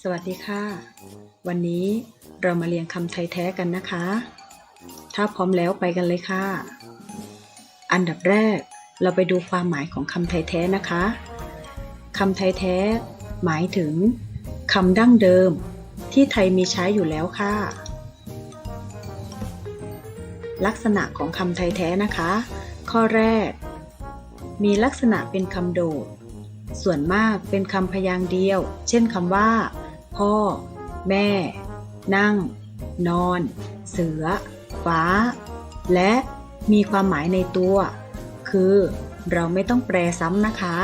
สวัสดีค่ะ วันนี้เรามาเรียนคำไทยแท้กันนะคะ ถ้าพร้อมแล้วไปกันเลยค่ะ อันดับแรกเราไปดูความหมายของคำไทยแท้นะคะคำไทยแท้ หมายถึงคำดั้งเดิม ที่ไทยมีใช้อยู่แล้วค่ะ ลักษณะของคำไทยแท้นะคะ ข้อแรก มีลักษณะเป็นคำโดด ส่วนมากเป็นคำพยางค์เดียว เช่นคำว่า พ่อ แม่ นั่ง นอน เสือ ฟ้า และมีความหมายในตัว คือ เราไม่ต้องแปลซ้ำนะคะ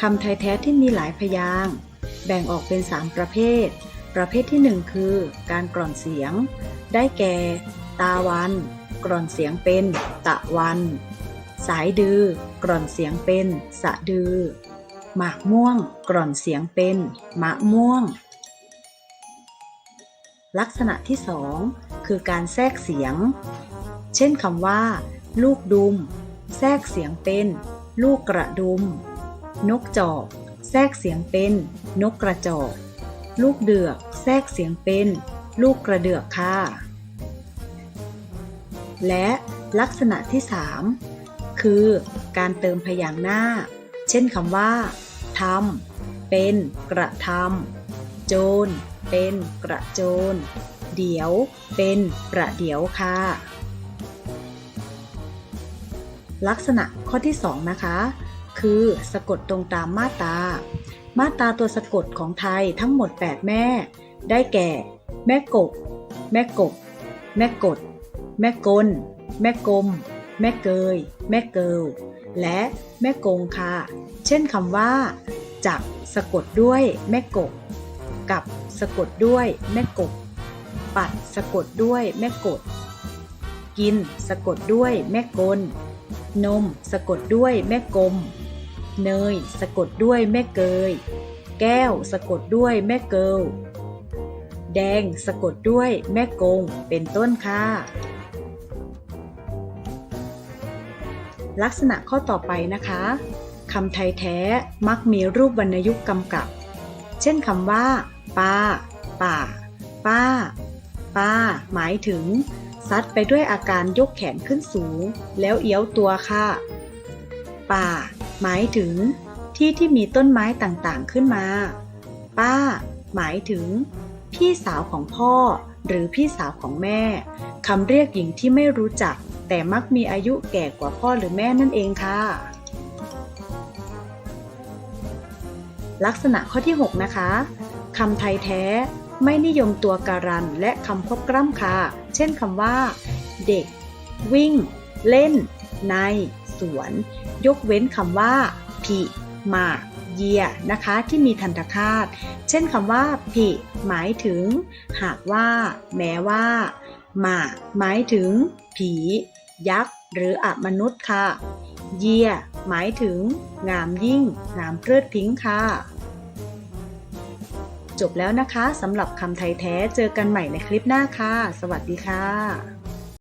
คำไทยแท้ที่มีหลายพยางค์แบ่งออกเป็น 3 ประเภท ประเภทที่ 1 คือ การกร่อนเสียง ได้แก่ ตาวันกร่อนเสียงเป็น ตะวัน สายดือกร่อนเสียงเป็นสะดือ หมากม่วง กร่อนเสียงเป็นมะม่วง ลักษณะที่2คือการแทรกเสียง เช่นคำว่า ลูกดุม แทรกเสียงเป็น ลูกกระดุม นกจอก แทรกเสียงเป็น นกกระจอก ลูกเดือก แทรกเสียงเป็น ลูกกระเดือกค่ะและลักษณะที่ 3 คือ การเติมพยางค์หน้า เช่นคำว่าทำเป็นกระทำโจรเป็นกระโจน เดี๋ยว เป็นประเดี๋ยวค่ะ ลักษณะข้อที่ 2 นะคะ คือสะกดตรงตามมาตา มาตาตัวสะกดของไทยทั้งหมด 8 แม่ ได้แก่ แม่กบ แม่กบ แม่กด แม่กล แม่กลม แม่เกย แม่เกิล และแม่กงค่ะ เช่นคำว่า จักสะกดด้วยแม่กบ กับสะกดด้วยแม่กบ ปัดสะกดด้วยแม่กด กินสะกดด้วยแม่กล นมสะกดด้วยแม่กลม เนยสะกดด้วยแม่เกย แก้วสะกดด้วยแม่เกิล แดงสะกดด้วยแม่กง เป็นต้นค่ะ ลักษณะข้อต่อไปนะคะคำไทยแท้มักมีรูปวรรณยุกต์กำกับ เช่นคำว่าป้า ป่า ป้า ป้า หมายถึง ซัดไปด้วยอาการยกแขนขึ้นสูง แล้วเอี้ยวตัวค่ะ ป่า หมายถึง ที่ที่มีต้นไม้ต่างๆขึ้นมา ป้า หมายถึง พี่สาวของพ่อ หรือพี่สาวของแม่คำเรียกหญิงที่ไม่รู้จัก แต่มักมีอายุแก่กว่าพ่อหรือแม่นั่นเองค่ะ ลักษณะข้อที่ 6 นะคะคำไทยแท้ไม่นิยมตัวการัน และคำพบกล้ำค่ะ เช่นคำว่า เด็ก วิ่ง เล่น ใน สวน ยกเว้นคำว่า ผิหมาเยียนะคะ ที่มีทันตคาต เช่นคำว่า ผิ หมายถึง หากว่า แม้ว่า มาหมายถึง ผี ยักษ์ หรืออมนุษย์ค่ะ เยีย หมายถึง งามยิ่ง งามเพลิดพริ้งค่ะ จบแล้วนะคะสำหรับคำไทยแท้เจอกันใหม่ในคลิปหน้าค่ะ สวัสดีค่ะ